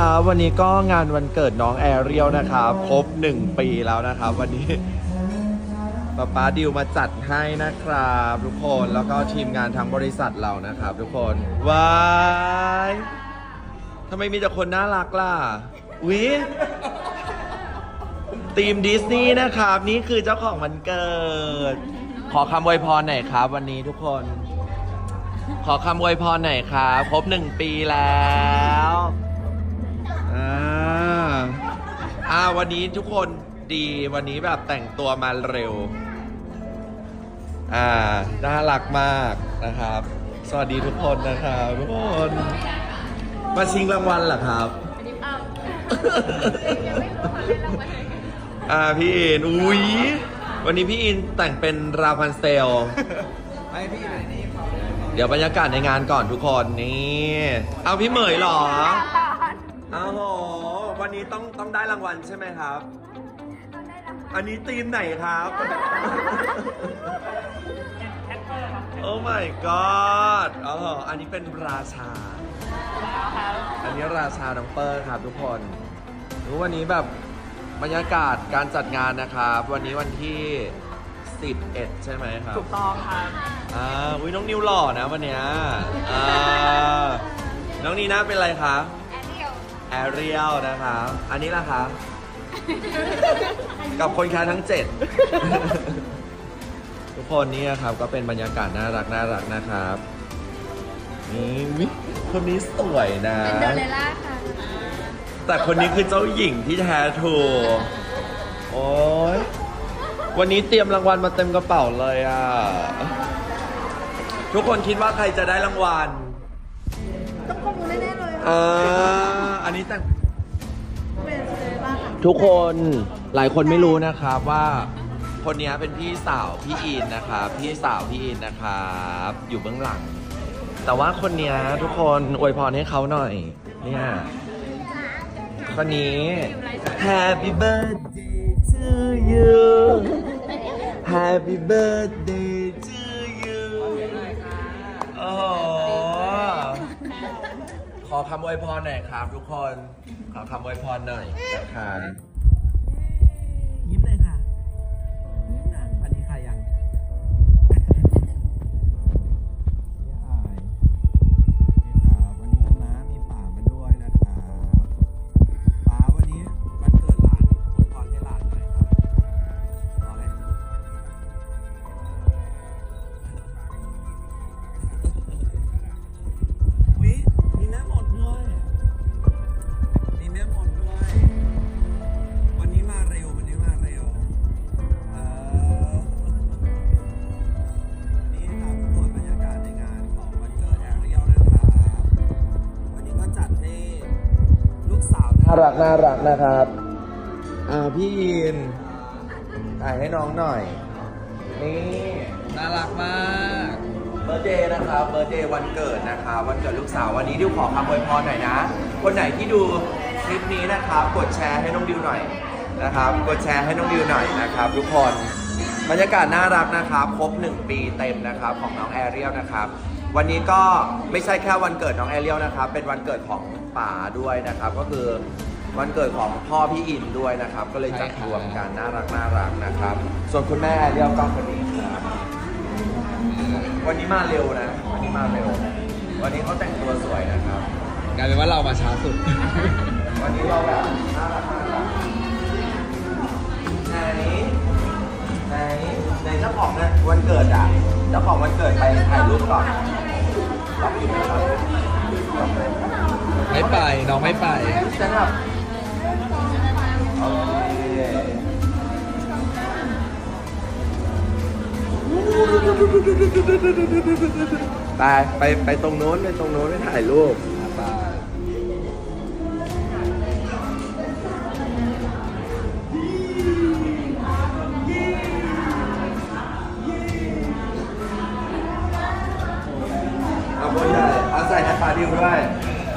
ครับวันนี้ก็งานวันเกิดน้องแอเรียลนะครับครบหนึ่งปีแล้วนะครับวันนี้ป๊าป๊าดิวมาจัดให้นะครับทุกคนแล้วก็ทีมงานทั้งบริษัทเรานะครับทุกคนว้ายทำไมมีแต่คนน่ารักล่ะวิทีมดิสนีย์นะครับ นี่คือเจ้าของวันเกิด ขอคำอวยพรหน่อยครับ วันนี้ทุกคน ขอคำอวยพรหน่อยครับ ครบหนึ่งปีแล้วอ่า อ่าวันนี้ทุกคนดีวันนี้แบบแต่งตัวมาเร็ว อ่าน่ารักมากนะครับ สวัสดีทุกคนนะครับทุกคนมาชิงรางวัลเหรอครับอ่าพี่อินอุ้ยวันนี้พี่อินแต่งเป็นราพันเซลไม่พี่ไหนนี่เขาเดี๋ยวบรรยากาศในงานก่อนทุกคนนี่ เอาพี่เหมยเหรอ เอาโห วันนี้ต้องต้องได้รางวัลใช่ไหมครับอันนี้ทีมไหนครับ โอ้ my god อ๋ออันนี้เป็นราชา อันนี้ราชาน้องเปอร์ครับทุกคนรู้วันนี้แบบบรรยากาศการจัดงานนะครับ วันนี้วันที่ 11 ใช่ไหมครับ ถูกต้องครับอ่าอุ้ยน้องนิวหล่อนะวันเนี้ยอ่าน้องนีน่าเป็นอะไรคะ แอเรียลนะคะอันนี้ล่ะคะกับคนแค้นทั้งเจ็ดทุกคนนี่นะครับก็เป็นบรรยากาศน่ารักน่ารักนะครับนี่วิคนนี้สวยนะ เป็นโดเรล่าค่ะ แต่คนนี้คือเจ้าหญิงที่แท้ถูกโอ้ยวันนี้เตรียมรางวัลมาเต็มกระเป๋าเลยอะ ทุกคนคิดว่าใครจะได้รางวัล ต้องคงรู้แน่ๆเลยเออ อันนี้แต่งเป็นโดเรล่าค่ะทุกคนหลายคนไม่รู้นะครับว่าคนนี้เป็นพี่สาวพี่อินนะครับพี่สาวพี่อินนะครับอยู่เบื้องหลัง แต่ว่าคนเนี้ยทุกคนอวยพรให้เขาหน่อยเนี่ยคนนี้ Happy birthday to you Happy birthday ขอคำอวยพรหน่อยครับ ทุกคน ขอคำอวยพรหน่อยนะครั รักน่ารักนะครับ อ่าพี่อินถ่ายให้น้องหน่อย นี่ น่ารักมากเบอร์เดย์นะครับเบอร์เดย์วันเกิดนะครับวันเกิดลูกสาววันนี้ดิวขอคำอวยพรหน่อยนะ คนไหนที่ดูคลิปนี้นะครับ กดแชร์ให้น้องดิวหน่อยนะครับ กดแชร์ให้น้องดิวหน่อยนะครับ ทุกคนบรรยากาศน่ารักนะครับ ครบ 1 ปีเต็มนะครับของน้องแอเรียลนะครับ วันนี้ก็ไม่ใช่แค่วันเกิดน้องแอเรียลนะครับ เป็นวันเกิดของป๋าด้วยนะครับ ก็คือ วันเกิดของพ่อพี่อินด้วยนะครับ ก็เลยจัดรวมกันน่ารักน่ารักนะครับ ส่วนคุณแม่แอเรียลก็คนนี้ครับวันนี้มาเร็วนะ วันนี้มาเร็ว วันนี้เขาแต่งตัวสวยนะครับกลายเป็นว่าเรามาช้าสุด วันนี้เราแบบน่ารักน่ารักไหนไหนไหนเจ้าของเนี่ยวันเกิดอะเจ้าของวันเกิดไปถ่ายรูปก่อนรับอยู่นะครับไม่ไปน้องไม่ไปฉันแบบ โอเคไปไปไปตรงโน้นไปตรงโน้นไปถ่ายรูปเอาบนใหญ่เอาใส่ให้ปลาดิวด้วย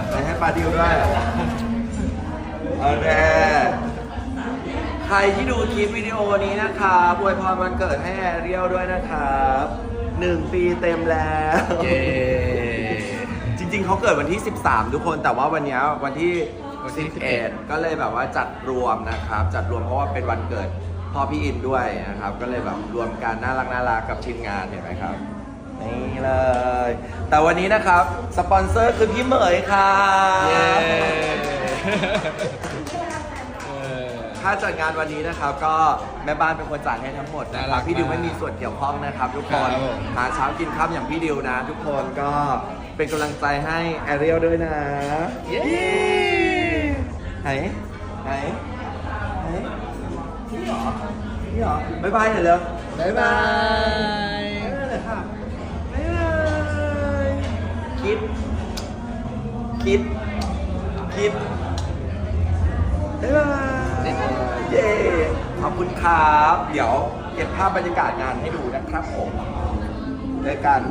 ใส่ให้ปลาดิวด้วยโอเค ใครที่ดูคลิปวิดีโอนี้นะครับอวยพรวันเกิดให้แอเรียลด้วยนะครับหนึ่งปีเต็มแล้ว เย้ จริงๆ เขาเกิดวันที่ 13 ทุกคนแต่ว่าวันเนี้ยวันที่วันที่11 ก็เลยแบบว่าจัดรวมนะครับ จัดรวมเพราะว่าเป็นวันเกิดพ่อพี่อินด้วยนะครับ ก็เลยแบบรวมกันน่ารักน่ารักกับทีมงานเห็นไหมครับ นี่เลย แต่วันนี้นะครับ สปอนเซอร์คือพี่เหมยค่ะเย้เอ อค่าจัดงานวันนี้นะครับ ก็แม่บ้านเป็นคนจ่ายให้ทั้งหมดนะคน่ารัรับกพี่ดิวมากไม่มีส่วนเกี่ยวข้องนะครับ ทุกคนครับผม หาเช้ากินข้ามอย่างพี่ดิวนะ ทุกคนก็เป็นกำลังใจให้แอเรียลด้วยนะเย้ไหนไหนไหนนี่เหรอนี่เหรอบ๊ายบายหน่อยเร็ว บ๊ายบายบ๊ายบายหน่อยค่ะบ๊ายบายคิด คิด คิดบ๊ายบาย เย้ขอบคุณครับ เดี๋ยวเก็บภาพบรรยากาศงานให้ดูนะครับผมด้วยกัน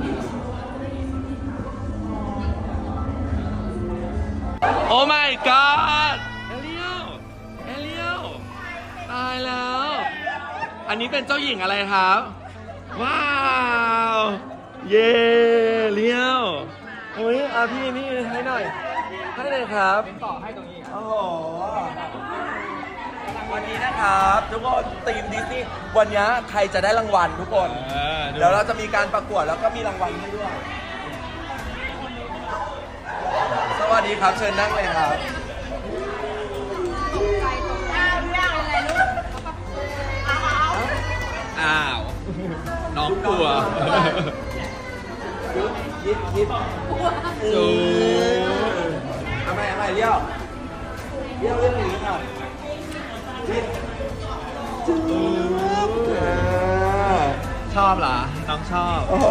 โอ้ my god เอเลียวเอเลียวตายแล้ว อันนี้เป็นเจ้าหญิงอะไรครับ ว้าว เย้เลี้ยวโอ้ยอาพี่นี่ให้หน่อย ให้หน่อยครับต่อให้ตรงนี้โอ้โห วันนี้นะครับ ทุกคนทีมดิสนีย์วันนี้ใครจะได้รางวัลทุกคนเดี๋ยวเราจะมีการประกวดแล้วก็มีรางวัลให้ด้วย สวัสดีครับเชิญนั่งเลยครับ ชอบเหรอ น้องชอบ โอ้โห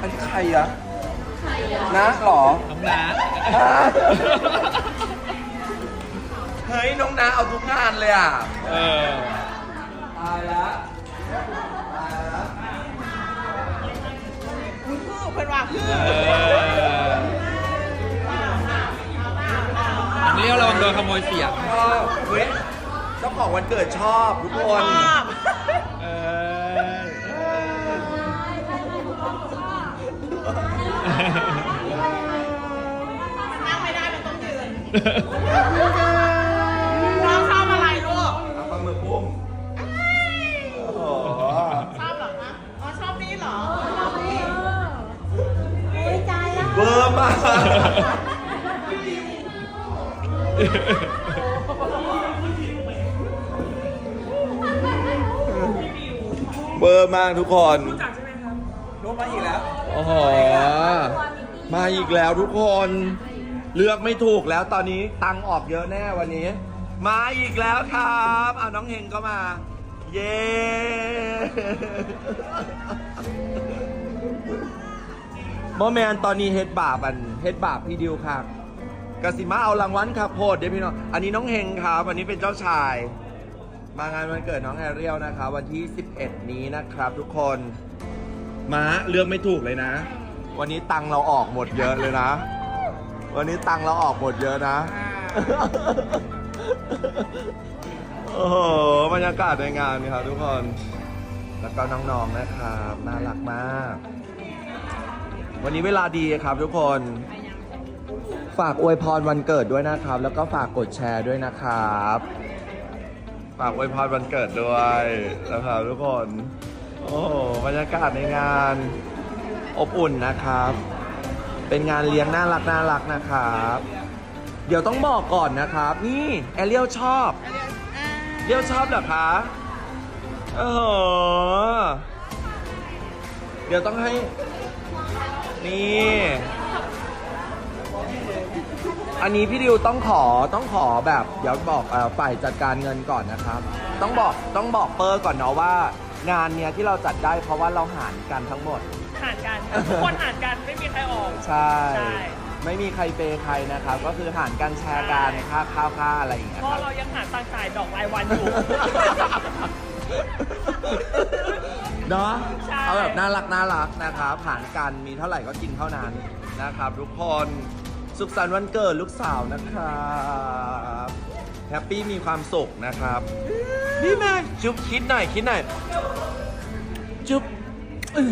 อันนี้ใครอะนะเหรอ น้องนัทเฮ้ย น้องนาเอาทุกงานเลยอะ เออ ตายแล้วตายแล้วเป็นว่าเออน้องเลี้ยวระวังโดนขโมยเสียงชอบเฮ้ยเจ้าของวันเกิดชอบทุกคนเอ นั่งไม่ได้มันต้องยืนน้องชอบอะไรลูกเอาปลาหมึกบุ้มโอ้โหชอบเหรอคะอ๋อชอบนี้เหรอชอบนี้ดีใจแล้วเบอร์มากเบอร์มากทุกคน รู้ มาอีกแล้ว โอ้โห มาอีกแล้วทุกคน เลือกไม่ถูกแล้วตอนนี้ตังออกเยอะแน่วันนี้ มาอีกแล้วครับเอาน้องเฮงก็มา เย้โมแมนตอนนี้เฮ็ดบาปอันเฮ็ดบาปพี่ดิวครับกสิมาเอารางวัลครับโพดเดี๋ยวพี่น้อง อันนี้น้องเฮงครับอันนี้เป็นเจ้าชาย มางานวันเกิดน้องแอเรียลนะครับวันที่ 11 นี้นะครับทุกคน ม้าเลือกไม่ถูกเลยนะ วันนี้ตังค์เราออกหมดเยอะเลยนะ วันนี้ตังค์เราออกหมดเยอะนะ โอ้โหบรรยากาศในงานนี่ครับทุกคน แล้วก็น้องๆนะครับน่ารักมาก วันนี้เวลาดีครับทุกคน ฝากอวยพรวันเกิดด้วยนะครับ แล้วก็ฝากกดแชร์ด้วยนะครับ ฝากอวยพรวันเกิดด้วยนะครับทุกคน โอ้โหบรรยากาศในงานอบอุ่นนะครับ เป็นงานเลี้ยงน่ารักน่ารักนะครับ เดี๋ยวต้องบอกก่อนนะครับ นี่แอเรียลชอบเรียวชอบเหรอคะโอ้โหเดี๋ยวต้องให้ นี่ อันนี้พี่ดิวต้องขอต้องขอแบบ เดี๋ยวบอกฝ่ายจัดการเงินก่อนนะครับ ต้องบอกต้องบอกเปอร์ก่อนเนาะว่า งานเนี้ยที่เราจัดได้เพราะว่าเราหารกันทั้งหมด หารกันทุกคนหารกันไม่มีใครออก ใช่ ใช่ ไม่มีใครเปย์ใครนะครับ ก็คือหารกันแชร์กันค่าข้าวค่าอะไรอย่างเงี้ยเพคราะรับ เรายังหาตังค์จ่ายดอกรายวันอยู่ เนาะใช่ เอาแบบน่ารักน่ารักนะครับหารกันมีเท่าไหร่ก็กินเท่านั้นนะครับ ทุกคน สุขสันต์วันเกิดลูกสาวนะครับ แฮปปี้มีความสุขนะครับ นี่แม่จุ๊บคิดหน่อยคิดหน่อยจุ๊บอื้อ